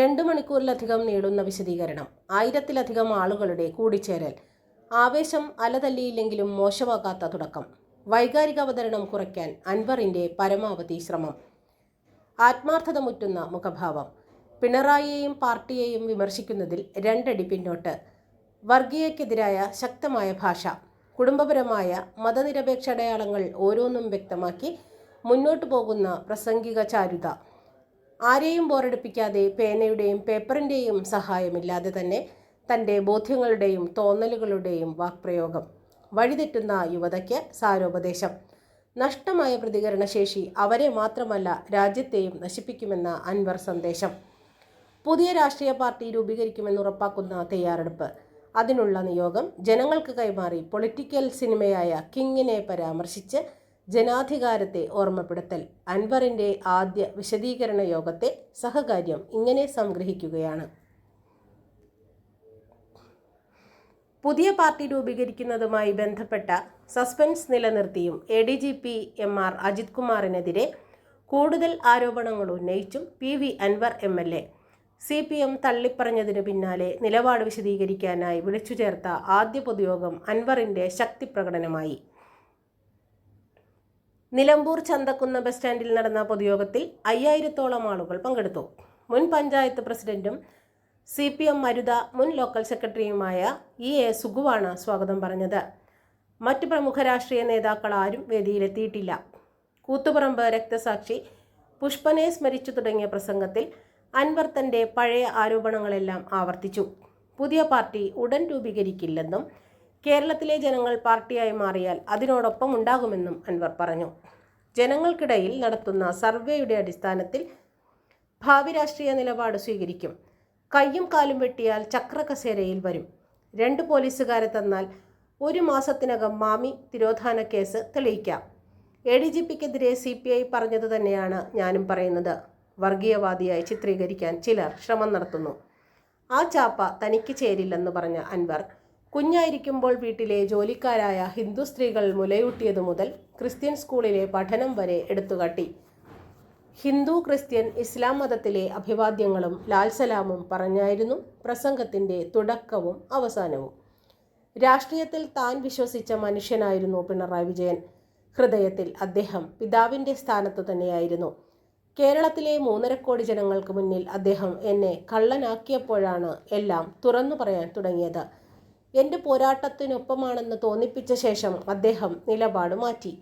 രണ്ട് മണിക്കൂറിലധികം നീളുന്ന വിശദീകരണം. ആയിരത്തിലധികം ആളുകളുടെ കൂടിച്ചേരൽ. ആവേശം അലതല്ലിയില്ലെങ്കിലും മോശമാകാത്ത തുടക്കം. വൈകാരിക അവതരണം കുറയ്ക്കാൻ അൻവറിന്റെ പരമാവധി ശ്രമം. ആത്മാർത്ഥത മുറ്റുന്ന മുഖഭാവം. പിണറായിയെയും പാർട്ടിയെയും വിമർശിക്കുന്നതിൽ രണ്ടടി പിന്നോട്ട്. വർഗീയക്കെതിരായ ശക്തമായ ഭാഷ. കുടുംബപരമായ മതനിരപേക്ഷ അടയാളങ്ങൾ ഓരോന്നും വ്യക്തമാക്കി മുന്നോട്ടു പോകുന്ന പ്രസംഗിക ചാരുത. ആരെയും ബോറടിപ്പിക്കാതെ പേനയുടെയും പേപ്പറിന്റെയും സഹായമില്ലാതെ തന്നെ തന്റെ ബോധ്യങ്ങളുടെയും തോന്നലുകളുടെയും വാക്പ്രയോഗം വഴിതെറ്റുന്ന യുവതയ്ക്ക് സാരോപദേശം. നഷ്ടമായ പ്രതികരണശേഷി അവരെ മാത്രമല്ല രാജ്യത്തെയും നശിപ്പിക്കുമെന്ന അൻവർ സന്ദേശം. പുതിയ രാഷ്ട്രീയ പാർട്ടി രൂപീകരിക്കുമെന്ന് ഉറപ്പാക്കുന്ന തയ്യാറെടുപ്പ്. അതിനുള്ള നിയോഗം ജനങ്ങൾക്ക് കൈമാറി പൊളിറ്റിക്കൽ സിനിമയായ കിങ്ങിനെ പരാമർശിച്ച് ജനാധികാരത്തെ ഓർമ്മപ്പെടുത്തൽ. അൻവറിന്റെ ആദ്യ വിശദീകരണ യോഗത്തെ സഹകാര്യം ഇങ്ങനെ സംഗ്രഹിക്കുകയാണ്. പുതിയ പാർട്ടി രൂപീകരിക്കുന്നതുമായി ബന്ധപ്പെട്ട suspense നിലനിർത്തിയും A D G P M R Ajith കുമാറിനെതിരെ കൂടുതൽ ആരോപണങ്ങൾ ഉന്നയിച്ചും P V Anvar M L A. C P M തള്ളിപ്പറഞ്ഞതിനു പിന്നാലെ നിലപാട് വിശദീകരിക്കാനായി വിളിച്ചു ചേർത്ത ആദ്യ പൊതുയോഗം അൻവറിന്റെ ശക്തി പ്രകടനമായി നിലമ്പൂർ ചന്തക്കുന്ന് ബസ് സ്റ്റാൻഡിൽ നടന്ന പൊതുയോഗത്തിൽ അയ്യായിരത്തോളം ആളുകൾ പങ്കെടുത്തു. മുൻ പഞ്ചായത്ത് പ്രസിഡന്റും സി പി എം മരുത മുൻ ലോക്കൽ സെക്രട്ടറിയുമായ ഇ എ സുഗുവാണ് സ്വാഗതം പറഞ്ഞത്. മറ്റു പ്രമുഖ രാഷ്ട്രീയ നേതാക്കൾ ആരും വേദിയിലെത്തിയിട്ടില്ല. കൂത്തുപറമ്പ് രക്തസാക്ഷി പുഷ്പനെ സ്മരിച്ചു തുടങ്ങിയ പ്രസംഗത്തിൽ അൻവർ തന്റെ പഴയ ആരോപണങ്ങളെല്ലാം ആവർത്തിച്ചു. പുതിയ പാർട്ടി ഉടൻ രൂപീകരിക്കില്ലെന്നും കേരളത്തിലെ ജനങ്ങൾ പാർട്ടിയായി മാറിയാൽ അതിനോടൊപ്പം ഉണ്ടാകുമെന്നും അൻവർ പറഞ്ഞു. ജനങ്ങൾക്കിടയിൽ നടത്തുന്ന സർവേയുടെ അടിസ്ഥാനത്തിൽ ഭാവി രാഷ്ട്രീയ നിലപാട് സ്വീകരിക്കും. കയ്യും കാലും വെട്ടിയാൽ ചക്രകസേരയിൽ വരും. രണ്ട് പോലീസുകാരെ തന്നാൽ ഒരു മാസത്തിനകം മാമി തിരോധാന കേസ് തെളിയിക്കാം. എ ഡി ജി പിക്കെതിരെ സി പി ഐ പറഞ്ഞത് തന്നെയാണ് ഞാനും പറയുന്നത്. വർഗീയവാദിയായി ചിത്രീകരിക്കാൻ ചിലർ ശ്രമം നടത്തുന്നു. ആ ചാപ്പ തനിക്ക് ചേരില്ലെന്ന് പറഞ്ഞ അൻവർ കുഞ്ഞായിരിക്കുമ്പോൾ വീട്ടിലെ ജോലിക്കാരായ ഹിന്ദു സ്ത്രീകൾ മുലയൂട്ടിയതു മുതൽ ക്രിസ്ത്യൻ സ്കൂളിലെ പഠനം വരെ എടുത്തുകാട്ടി. ഹിന്ദു ക്രിസ്ത്യൻ ഇസ്ലാം മതത്തിലെ അഭിവാദ്യങ്ങളും ലാൽസലാമും പറഞ്ഞായിരുന്നു പ്രസംഗത്തിന്റെ തുടക്കവും അവസാനവും. രാഷ്ട്രീയത്തിൽ താൻ വിശ്വസിച്ച മനുഷ്യനായിരുന്നു പിണറായി വിജയൻ. ഹൃദയത്തിൽ അദ്ദേഹം പിതാവിന്റെ സ്ഥാനത്തു തന്നെയായിരുന്നു. കേരളത്തിലെ മൂന്നര കോടി ജനങ്ങൾക്ക് മുന്നിൽ അദ്ദേഹം എന്നെ കള്ളനാക്കിയപ്പോഴാണ് എല്ലാം തുറന്നു പറയാൻ തുടങ്ങിയത്. എന്റെ പോരാട്ടത്തിനൊപ്പമാണെന്ന് തോന്നിപ്പിച്ച ശേഷം അദ്ദേഹം നിലപാട് മാറ്റി.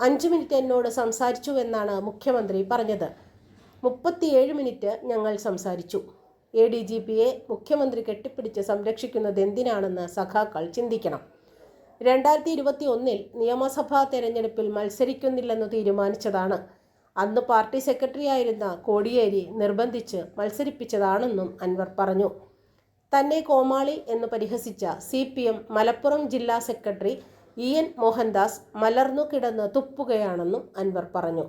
അഞ്ച് മിനിറ്റ് എന്നോട് സംസാരിച്ചു എന്നാണ് മുഖ്യമന്ത്രി പറഞ്ഞത്. മുപ്പത്തിയേഴ് മിനിറ്റ് ഞങ്ങൾ സംസാരിച്ചു. എ ഡി ജി പിയെ മുഖ്യമന്ത്രി കെട്ടിപ്പിടിച്ച് സംരക്ഷിക്കുന്നത് എന്തിനാണെന്ന് സഖാക്കൾ ചിന്തിക്കണം. രണ്ടായിരത്തി ഇരുപത്തി ഒന്നിൽ നിയമസഭാ തെരഞ്ഞെടുപ്പിൽ മത്സരിക്കുന്നില്ലെന്ന് തീരുമാനിച്ചതാണ്. അന്ന് പാർട്ടി സെക്രട്ടറി ആയിരുന്ന കോടിയേരി നിർബന്ധിച്ച് മത്സരിപ്പിച്ചതാണെന്നും അൻവർ പറഞ്ഞു. തന്നെ കോമാളി എന്ന് പരിഹസിച്ച സി പി എം മലപ്പുറം ജില്ലാ സെക്രട്ടറി ഇ എൻ മോഹൻദാസ് മലർന്നു കിടന്ന് തുപ്പുകയാണെന്നും അൻവർ പറഞ്ഞു.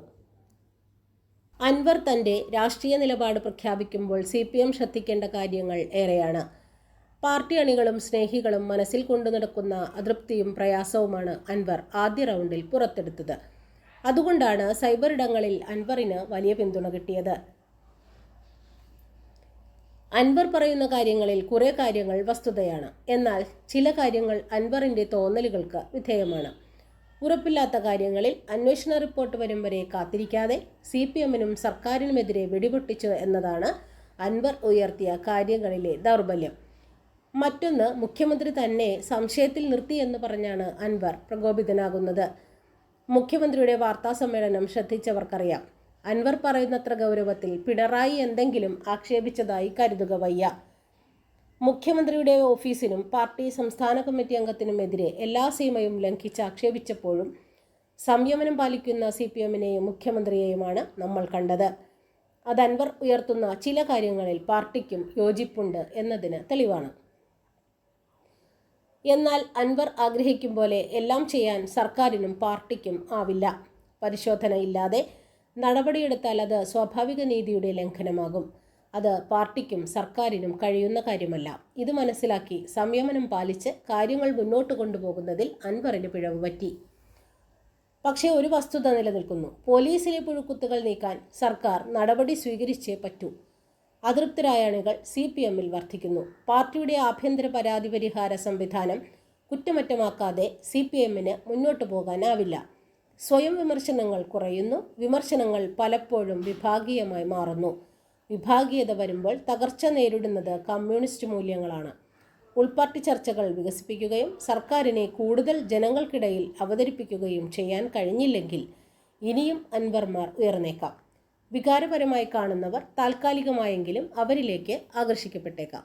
അൻവർ തന്റെ രാഷ്ട്രീയ നിലപാട് പ്രഖ്യാപിക്കുമ്പോൾ സി പി എം ശ്രദ്ധിക്കേണ്ട കാര്യങ്ങൾ ഏറെയാണ്. പാർട്ടി അണികളും സ്നേഹികളും മനസ്സിൽ കൊണ്ടു നടക്കുന്ന അതൃപ്തിയും പ്രയാസവുമാണ് അൻവർ ആദ്യ റൗണ്ടിൽ പുറത്തെടുത്തത്. അതുകൊണ്ടാണ് സൈബർ ഇടങ്ങളിൽ അൻവറിന് വലിയ പിന്തുണ കിട്ടിയത്. അൻവർ പറയുന്ന കാര്യങ്ങളിൽ കുറേ കാര്യങ്ങൾ വസ്തുതയാണ്. എന്നാൽ ചില കാര്യങ്ങൾ അൻവറിന്റെ തോന്നലുകൾക്ക് വിധേയമാണ്. ഉറപ്പില്ലാത്ത കാര്യങ്ങളിൽ അന്വേഷണ റിപ്പോർട്ട് വരും വരെ കാത്തിരിക്കാതെ സി പി എമ്മിനും സർക്കാരിനുമെതിരെ വെടിപൊട്ടിച്ചു എന്നതാണ് അൻവർ ഉയർത്തിയ കാര്യങ്ങളിലെ ദൗർബല്യം. മറ്റൊന്ന് മുഖ്യമന്ത്രി തന്നെ സംശയത്തിൽ നിർത്തി എന്ന് പറഞ്ഞാണ് അൻവർ പ്രകോപിതനാകുന്നത്. മുഖ്യമന്ത്രിയുടെ വാർത്താ സമ്മേളനം ശ്രദ്ധിച്ചവർക്കറിയാം. അൻവർ പറയുന്നത്ര ഗൗരവത്തിൽ പിണറായി എന്തെങ്കിലും ആക്ഷേപിച്ചതായി കരുതുക വയ്യ. മുഖ്യമന്ത്രിയുടെ ഓഫീസിനും പാർട്ടി സംസ്ഥാന കമ്മിറ്റി അംഗത്തിനുമെതിരെ എല്ലാ സീമയും ലംഘിച്ച് ആക്ഷേപിച്ചപ്പോഴും സംയമനം പാലിക്കുന്ന സി പി എമ്മിനെയും മുഖ്യമന്ത്രിയെയുമാണ് നമ്മൾ കണ്ടത്. അത് അൻവർ ഉയർത്തുന്ന ചില കാര്യങ്ങളിൽ പാർട്ടിക്കും യോജിപ്പുണ്ട് എന്നതിന് തെളിവാണ്. എന്നാൽ അൻവർ ആഗ്രഹിക്കും പോലെ എല്ലാം ചെയ്യാൻ സർക്കാരിനും പാർട്ടിക്കും ആവില്ല. പരിശോധനയില്ലാതെ നടപടിയെടുത്താൽ അത് സ്വാഭാവിക നീതിയുടെ ലംഘനമാകും. അത് പാർട്ടിക്കും സർക്കാരിനും കഴിയുന്ന കാര്യമല്ല. ഇത് മനസ്സിലാക്കി സംയമനം പാലിച്ച് കാര്യങ്ങൾ മുന്നോട്ട് കൊണ്ടുപോകുന്നതിൽ അൻവറിന് പിഴവ് പറ്റി. പക്ഷേ ഒരു വസ്തുത നിലനിൽക്കുന്നു. പോലീസിലെ പുഴുക്കുത്തുകൾ നീക്കാൻ സർക്കാർ നടപടി സ്വീകരിച്ചേ പറ്റൂ. അതൃപ്തരായ അണികൾ സി പി എമ്മിൽ വർദ്ധിക്കുന്നു പാർട്ടിയുടെ ആഭ്യന്തര പരാതി പരിഹാര സംവിധാനം കുറ്റമറ്റമാക്കാതെ സി പി എമ്മിന് മുന്നോട്ടു പോകാനാവില്ല. സ്വയം വിമർശനങ്ങൾ കുറയുന്നു. വിമർശനങ്ങൾ പലപ്പോഴും വിഭാഗീയമായി മാറുന്നു. വിഭാഗീയത വരുമ്പോൾ തകർച്ച നേരിടുന്നത് കമ്മ്യൂണിസ്റ്റ് മൂല്യങ്ങളാണ്. ഉൾപാർട്ടി ചർച്ചകൾ വികസിപ്പിക്കുകയും സർക്കാരിനെ കൂടുതൽ ജനങ്ങൾക്കിടയിൽ അവതരിപ്പിക്കുകയും ചെയ്യാൻ കഴിഞ്ഞില്ലെങ്കിൽ ഇനിയും അൻവർമാർ ഉയർന്നേക്കാം. വികാരപരമായി കാണുന്നവർ താൽക്കാലികമായെങ്കിലും അവരിലേക്ക് ആകർഷിക്കപ്പെട്ടേക്കാം.